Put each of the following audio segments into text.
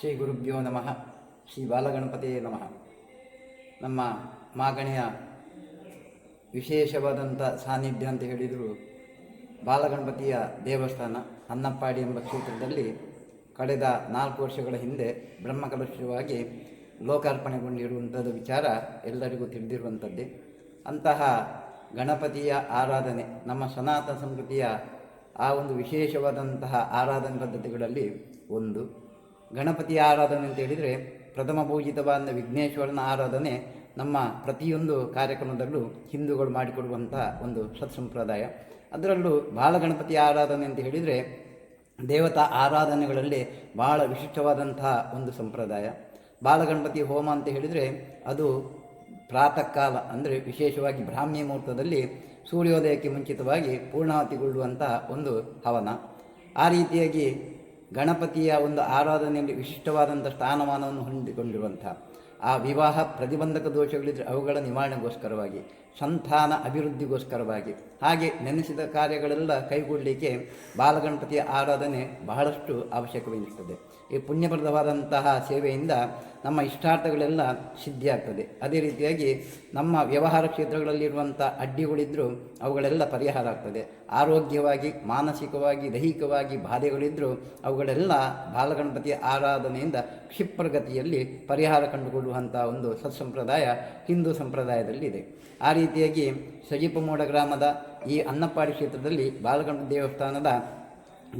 ಶ್ರೀ ಗುರುಭ್ಯೋ ನಮಃ. ಶ್ರೀ ಬಾಲಗಣಪತಿಯೇ ನಮಃ. ನಮ್ಮ ಮಾಗಣಿಯ ವಿಶೇಷವಾದಂಥ ಸಾನ್ನಿಧ್ಯ ಅಂತ ಹೇಳಿದರು ಬಾಲಗಣಪತಿಯ ದೇವಸ್ಥಾನ ಅನ್ನಪ್ಪಾಡಿ ಎಂಬ ಕ್ಷೇತ್ರದಲ್ಲಿ ಕಳೆದ ನಾಲ್ಕು ವರ್ಷಗಳ ಹಿಂದೆ ಬ್ರಹ್ಮಕಲುಷವಾಗಿ ಲೋಕಾರ್ಪಣೆಗೊಂಡಿರುವಂಥದ್ದು ವಿಚಾರ ಎಲ್ಲರಿಗೂ ತಿಳಿದಿರುವಂಥದ್ದೇ. ಅಂತಹ ಗಣಪತಿಯ ಆರಾಧನೆ, ನಮ್ಮ ಸನಾತನ ಸಂಸ್ಕೃತಿಯ ಆ ಒಂದು ವಿಶೇಷವಾದಂತಹ ಆರಾಧನೆ ಪದ್ಧತಿಗಳಲ್ಲಿ ಒಂದು. ಗಣಪತಿಯ ಆರಾಧನೆ ಅಂತ ಹೇಳಿದರೆ ಪ್ರಥಮ ಪೂಜಿತವಾದ ವಿಘ್ನೇಶ್ವರನ ಆರಾಧನೆ ನಮ್ಮ ಪ್ರತಿಯೊಂದು ಕಾರ್ಯಕ್ರಮದಲ್ಲೂ ಹಿಂದೂಗಳು ಮಾಡಿಕೊಡುವಂಥ ಒಂದು ಸತ್ಸಂಪ್ರದಾಯ. ಅದರಲ್ಲೂ ಬಾಲಗಣಪತಿ ಆರಾಧನೆ ಅಂತ ಹೇಳಿದರೆ ದೇವತಾ ಆರಾಧನೆಗಳಲ್ಲಿ ಬಹಳ ವಿಶಿಷ್ಟವಾದಂಥ ಒಂದು ಸಂಪ್ರದಾಯ. ಬಾಲಗಣಪತಿ ಹೋಮ ಅಂತ ಹೇಳಿದರೆ ಅದು ಪ್ರಾತಃ ಕಾಲ ಅಂದರೆ ವಿಶೇಷವಾಗಿ ಬ್ರಾಹ್ಮಿ ಮುಹೂರ್ತದಲ್ಲಿ ಸೂರ್ಯೋದಯಕ್ಕೆ ಮುಂಚಿತವಾಗಿ ಪೂರ್ಣಾವತಿಗೊಳ್ಳುವಂಥ ಒಂದು ಹವನ. ಆ ರೀತಿಯಾಗಿ ಗಣಪತಿಯ ಒಂದು ಆರಾಧನೆಯಲ್ಲಿ ವಿಶಿಷ್ಟವಾದಂಥ ಸ್ಥಾನಮಾನವನ್ನು ಹೊಂದಿಕೊಂಡಿರುವಂಥ ಆ ವಿವಾಹ ಪ್ರತಿಬಂಧಕ ದೋಷಗಳಿದ್ದರೆ ಅವುಗಳ ನಿವಾರಣೆಗೋಸ್ಕರವಾಗಿ, ಸಂತಾನ ಅಭಿವೃದ್ಧಿಗೋಸ್ಕರವಾಗಿ, ಹಾಗೆ ನೆನೆಸಿದ ಕಾರ್ಯಗಳೆಲ್ಲ ಕೈಗೊಳ್ಳಲಿಕ್ಕೆ ಬಾಲಗಣಪತಿಯ ಆರಾಧನೆ ಬಹಳಷ್ಟು ಅವಶ್ಯಕವೆನಿಸುತ್ತದೆ. ಈ ಪುಣ್ಯಪ್ರದವಾದಂತಹ ಸೇವೆಯಿಂದ ನಮ್ಮ ಇಷ್ಟಾರ್ಥಗಳೆಲ್ಲ ಸಿದ್ಧಿಯಾಗ್ತದೆ. ಅದೇ ರೀತಿಯಾಗಿ ನಮ್ಮ ವ್ಯವಹಾರ ಕ್ಷೇತ್ರಗಳಲ್ಲಿರುವಂಥ ಅಡ್ಡಿಗಳಿದ್ದರೂ ಅವುಗಳೆಲ್ಲ ಪರಿಹಾರ ಆಗ್ತದೆ. ಆರೋಗ್ಯವಾಗಿ, ಮಾನಸಿಕವಾಗಿ, ದೈಹಿಕವಾಗಿ ಬಾಧೆಗಳಿದ್ದರೂ ಅವುಗಳೆಲ್ಲ ಬಾಲಗಣಪತಿಯ ಆರಾಧನೆಯಿಂದ ಕ್ಷಿಪ್ರಗತಿಯಲ್ಲಿ ಪರಿಹಾರ ಕಂಡುಕೊಳ್ಳುವಂಥ ಒಂದು ಸತ್ಸಂಪ್ರದಾಯ ಹಿಂದೂ ಸಂಪ್ರದಾಯದಲ್ಲಿದೆ. ಆ ರೀತಿಯಾಗಿ ಸಜಿಪಮೋಡ ಗ್ರಾಮದ ಈ ಅನ್ನಪ್ಪಾಡಿ ಕ್ಷೇತ್ರದಲ್ಲಿ ಬಾಲಗಣಪತಿ ದೇವಸ್ಥಾನದ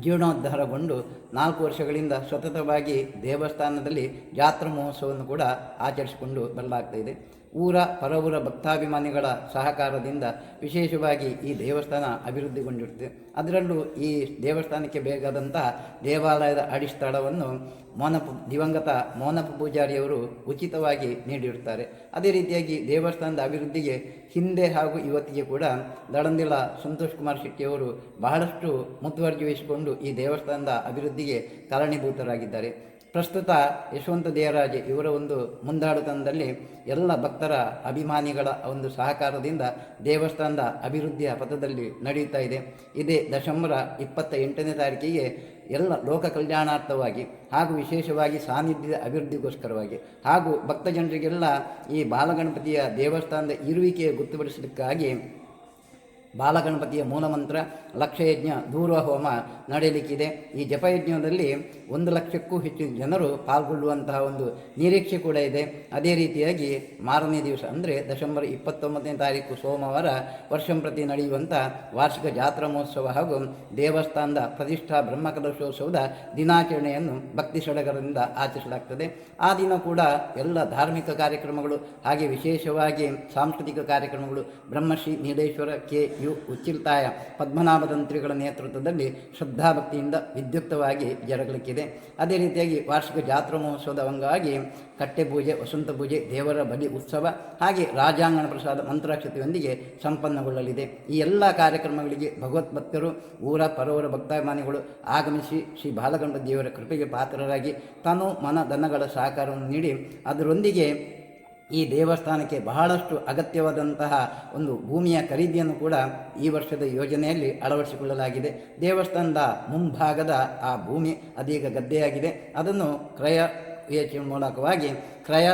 ಜೀರ್ಣೋದ್ಧಾರಗೊಂಡು ನಾಲ್ಕು ವರ್ಷಗಳಿಂದ ಸತತವಾಗಿ ದೇವಸ್ಥಾನದಲ್ಲಿ ಜಾತ್ರಾ ಮಹೋತ್ಸವವನ್ನು ಕೂಡ ಆಚರಿಸಿಕೊಂಡು ಬರಲಾಗ್ತಾ ಇದೆ. ಊರ ಪರವೂರ ಭಕ್ತಾಭಿಮಾನಿಗಳ ಸಹಕಾರದಿಂದ ವಿಶೇಷವಾಗಿ ಈ ದೇವಸ್ಥಾನ ಅಭಿವೃದ್ಧಿಗೊಂಡಿರುತ್ತೆ. ಅದರಲ್ಲೂ ಈ ದೇವಸ್ಥಾನಕ್ಕೆ ಬೇಕಾದಂತಹ ದೇವಾಲಯದ ಅಡಿಸ್ಥಳವನ್ನು ಮೋನಪ, ದಿವಂಗತ ಮೋನಪ ಪೂಜಾರಿಯವರು ಉಚಿತವಾಗಿ ನೀಡಿರುತ್ತಾರೆ. ಅದೇ ರೀತಿಯಾಗಿ ದೇವಸ್ಥಾನದ ಅಭಿವೃದ್ಧಿಗೆ ಹಿಂದೆ ಹಾಗೂ ಇವತ್ತಿಗೆ ಕೂಡ ದಳಂದಿಲ ಸಂತೋಷ್ ಕುಮಾರ್ ಶೆಟ್ಟಿಯವರು ಬಹಳಷ್ಟು ಮುತುವರ್ಜಿ ವಹಿಸಿಕೊಂಡು ಈ ದೇವಸ್ಥಾನದ ಅಭಿವೃದ್ಧಿಗೆ ಕಾರಣೀಭೂತರಾಗಿದ್ದಾರೆ ಪ್ರಸ್ತುತ ಯಶವಂತ ದೇವರಾಜ ಇವರ ಒಂದು ಮುಂದಾಡತನದಲ್ಲಿ ಎಲ್ಲ ಭಕ್ತರ ಅಭಿಮಾನಿಗಳ ಒಂದು ಸಹಕಾರದಿಂದ ದೇವಸ್ಥಾನದ ಅಭಿವೃದ್ಧಿಯ ಪಥದಲ್ಲಿ ನಡೆಯುತ್ತಾ ಇದೆ. ಇದೇ ದಶಂಬರ ಇಪ್ಪತ್ತ ಎಂಟನೇ ತಾರೀಕಿಗೆ ಎಲ್ಲ ಲೋಕ ಕಲ್ಯಾಣಾರ್ಥವಾಗಿ ಹಾಗೂ ವಿಶೇಷವಾಗಿ ಸಾನ್ನಿಧ್ಯದ ಅಭಿವೃದ್ಧಿಗೋಸ್ಕರವಾಗಿ ಹಾಗೂ ಭಕ್ತ ಜನರಿಗೆಲ್ಲ ಈ ಬಾಲಗಣಪತಿಯ ದೇವಸ್ಥಾನದ ಇರುವಿಕೆಯ ಗೊತ್ತುಪಡಿಸಲಿಕ್ಕಾಗಿ ಬಾಲಗಣಪತಿಯ ಮೂಲಮಂತ್ರ ಲಕ್ಷಯಜ್ಞ ಹೋಮ ನಡೆಯಲಿಕ್ಕಿದೆ. ಈ ಜಪಯಜ್ಞದಲ್ಲಿ ಒಂದು ಲಕ್ಷಕ್ಕೂ ಹೆಚ್ಚು ಜನರು ಪಾಲ್ಗೊಳ್ಳುವಂತಹ ಒಂದು ನಿರೀಕ್ಷೆ ಕೂಡ ಇದೆ. ಅದೇ ರೀತಿಯಾಗಿ ಮಾರನೇ ದಿವಸ ಅಂದರೆ ದಶಂಬರ್ ಇಪ್ಪತ್ತೊಂಬತ್ತನೇ ತಾರೀಕು ಸೋಮವಾರ ವರ್ಷಂಪ್ರತಿ ನಡೆಯುವಂಥ ವಾರ್ಷಿಕ ಜಾತ್ರಾ ಮಹೋತ್ಸವ ಹಾಗೂ ದೇವಸ್ಥಾನದ ಪ್ರತಿಷ್ಠಾ ಬ್ರಹ್ಮಕಲಶೋತ್ಸವದ ದಿನಾಚರಣೆಯನ್ನು ಭಕ್ತಿ ಸಡಗರದಿಂದ ಆಚರಿಸಲಾಗ್ತದೆ. ಆ ದಿನ ಕೂಡ ಎಲ್ಲ ಧಾರ್ಮಿಕ ಕಾರ್ಯಕ್ರಮಗಳು ಹಾಗೆ ವಿಶೇಷವಾಗಿ ಸಾಂಸ್ಕೃತಿಕ ಕಾರ್ಯಕ್ರಮಗಳು ಬ್ರಹ್ಮಶ್ರೀ ನೀಲೇಶ್ವರ ಕೆ ಯು ಉಚ್ಚಿಲ್ತಾಯ ಪದ್ಮನಾಭತಂತ್ರಿಗಳ ನೇತೃತ್ವದಲ್ಲಿ ಶ್ರದ್ಧಾಭಕ್ತಿಯಿಂದ ವಿದ್ಯುಕ್ತವಾಗಿ ಜರುಗಲಿಕ್ಕಿದೆ. ಅದೇ ರೀತಿಯಾಗಿ ವಾರ್ಷಿಕ ಜಾತ್ರಾ ಮಹೋತ್ಸವದ ಅಂಗವಾಗಿ ಕಟ್ಟೆ ಪೂಜೆ ವಸಂತ ಪೂಜೆ, ದೇವರ ಬಲಿ ಉತ್ಸವ ಹಾಗೆ ರಾಜಾಂಗಣ ಪ್ರಸಾದ ಮಂತ್ರಾಕ್ಷತೆಯೊಂದಿಗೆ ಸಂಪನ್ನಗೊಳ್ಳಲಿದೆ. ಈ ಎಲ್ಲ ಕಾರ್ಯಕ್ರಮಗಳಿಗೆ ಭಗವದ್ಭಕ್ತರು ಊರ ಪರವರ ಭಕ್ತಾಭಿಮಾನಿಗಳು ಆಗಮಿಸಿ ಶ್ರೀ ಬಾಲಗಂಡ ದೇವರ ಕೃಪೆಗೆ ಪಾತ್ರರಾಗಿ ತನು ಮನ ದನಗಳ ಸಹಕಾರವನ್ನು ನೀಡಿ ಅದರೊಂದಿಗೆ ಈ ದೇವಸ್ಥಾನಕ್ಕೆ ಬಹಳಷ್ಟು ಅಗತ್ಯವಾದಂತಹ ಒಂದು ಭೂಮಿಯ ಖರೀದಿಯನ್ನು ಕೂಡ ಈ ವರ್ಷದ ಯೋಜನೆಯಲ್ಲಿ ಅಳವಡಿಸಿಕೊಳ್ಳಲಾಗಿದೆ. ದೇವಸ್ಥಾನದ ಮುಂಭಾಗದ ಆ ಭೂಮಿ ಅದೀಗ ಗದ್ದೆಯಾಗಿದೆ. ಅದನ್ನು ಕ್ರಯ ಮೂಲಕವಾಗಿ ಕ್ರಯ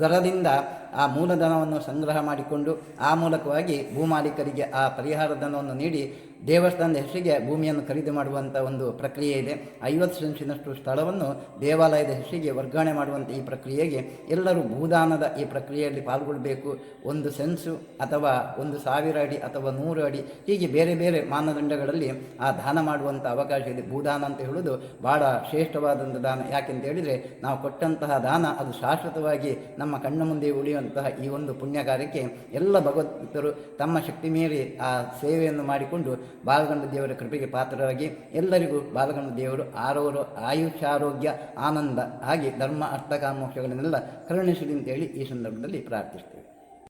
ದರದಿಂದ ಆ ಮೂಲಧನವನ್ನು ಸಂಗ್ರಹ ಮಾಡಿಕೊಂಡು ಆ ಮೂಲಕವಾಗಿ ಭೂಮಾಲೀಕರಿಗೆ ಆ ಪರಿಹಾರ ಧನವನ್ನು ನೀಡಿ ದೇವಸ್ಥಾನದ ಹೆಸರಿಗೆ ಭೂಮಿಯನ್ನು ಖರೀದಿ ಮಾಡುವಂಥ ಒಂದು ಪ್ರಕ್ರಿಯೆ ಇದೆ. ಐವತ್ತು ಸೆನ್ಸಿನಷ್ಟು ಸ್ಥಳವನ್ನು ದೇವಾಲಯದ ಹೆಸರಿಗೆ ವರ್ಗಾವಣೆ ಮಾಡುವಂಥ ಈ ಪ್ರಕ್ರಿಯೆಗೆ ಎಲ್ಲರೂ ಭೂದಾನದ ಈ ಪ್ರಕ್ರಿಯೆಯಲ್ಲಿ ಪಾಲ್ಗೊಳ್ಳಬೇಕು ಒಂದು ಸೆನ್ಸು ಅಥವಾ ಒಂದು ಸಾವಿರ ಅಡಿ ಅಥವಾ ನೂರು ಅಡಿ ಹೀಗೆ ಬೇರೆ ಬೇರೆ ಮಾನದಂಡಗಳಲ್ಲಿ ಆ ದಾನ ಮಾಡುವಂಥ ಅವಕಾಶ ಇದೆ. ಭೂದಾನ ಅಂತ ಹೇಳೋದು ಭಾಳ ಶ್ರೇಷ್ಠವಾದಂಥ ದಾನ. ಯಾಕೆಂತ ಹೇಳಿದರೆ ನಾವು ಕೊಟ್ಟಂತಹ ದಾನ ಅದು ಶಾಶ್ವತವಾಗಿ ನಮ್ಮ ಕಣ್ಣ ಮುಂದೆ ಉಳಿಯುವಂತಹ ಈ ಒಂದು ಪುಣ್ಯ ಕಾರ್ಯಕ್ಕೆ ಎಲ್ಲ ಭಗವಂತರು ತಮ್ಮ ಶಕ್ತಿ ಮೀರಿ ಆ ಸೇವೆಯನ್ನು ಮಾಡಿಕೊಂಡು ಬಾಲಗಂಡ ದೇವರ ಕೃಪೆಗೆ ಪಾತ್ರರಾಗಿ ಎಲ್ಲರಿಗೂ ಬಾಲಗಂಡ ದೇವರು ಆರೋರು ಆಯುಷ್ಯ ಆರೋಗ್ಯ ಆನಂದ ಹಾಗೆ ಧರ್ಮ ಅರ್ಥ ಕಾಮೋಕ್ಷಗಳನ್ನೆಲ್ಲ ಕರುಣಿಸಲಿ ಅಂತೇಳಿ ಈ ಸಂದರ್ಭದಲ್ಲಿ ಪ್ರಾರ್ಥಿಸ್ತೇವೆ